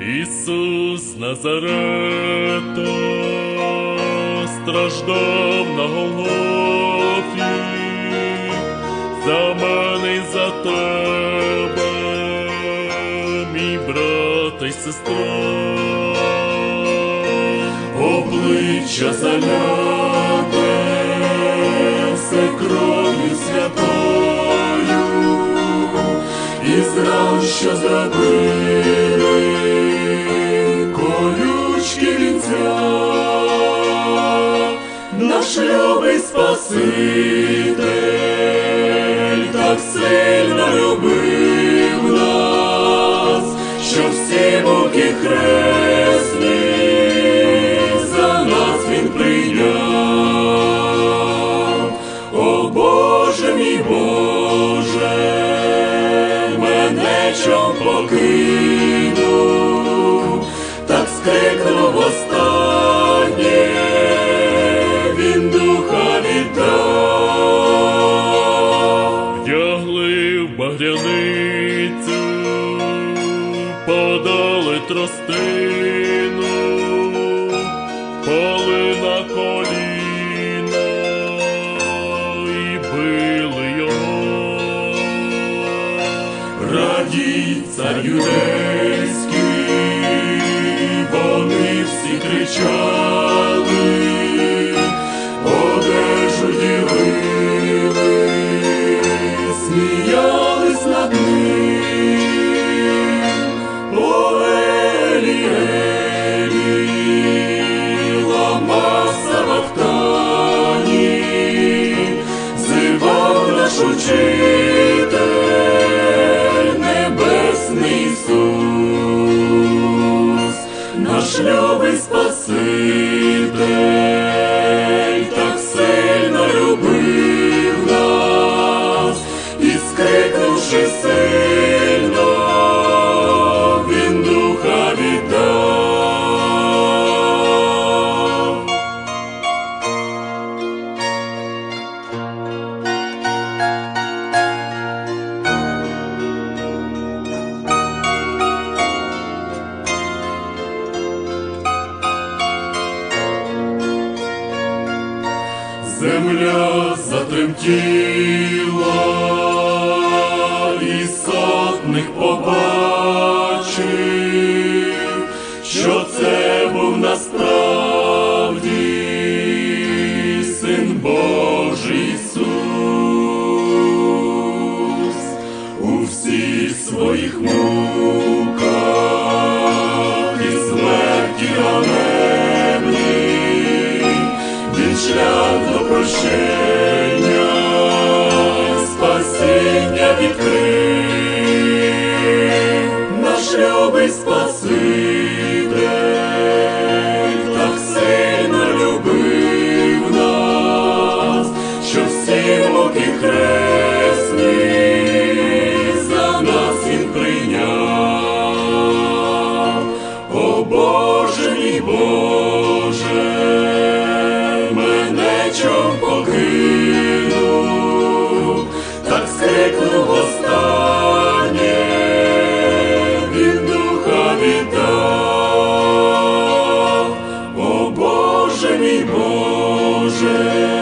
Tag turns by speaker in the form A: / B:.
A: Ісус Назарета страждав на Голгофі за мене й за тебе, мій брат і сестра, обличчя заляте, все кров'ю святою, і зран, що зробили наш любий Спаситель так сильно любив нас, що всі муки хресні багряницю, подали тростину, пали на коліна і били його. Радій цар юдейський, вони всі кричали, наш учитель, небесний Ісус, наш любий Спаситель, так сильно любив нас, і скрикнувши сильно, Земля затремтіла, і сотник побачив, що це був насправді син Божий Ісус. У всіх своїх муках прощення, спасіння відкрив, наш любий Спаситель, так сильно любив нас, що всі муки хресні за нас він прийняв. О Боже мій Боже, скрикнув востаннє, він духа віддав, о Боже мій Боже.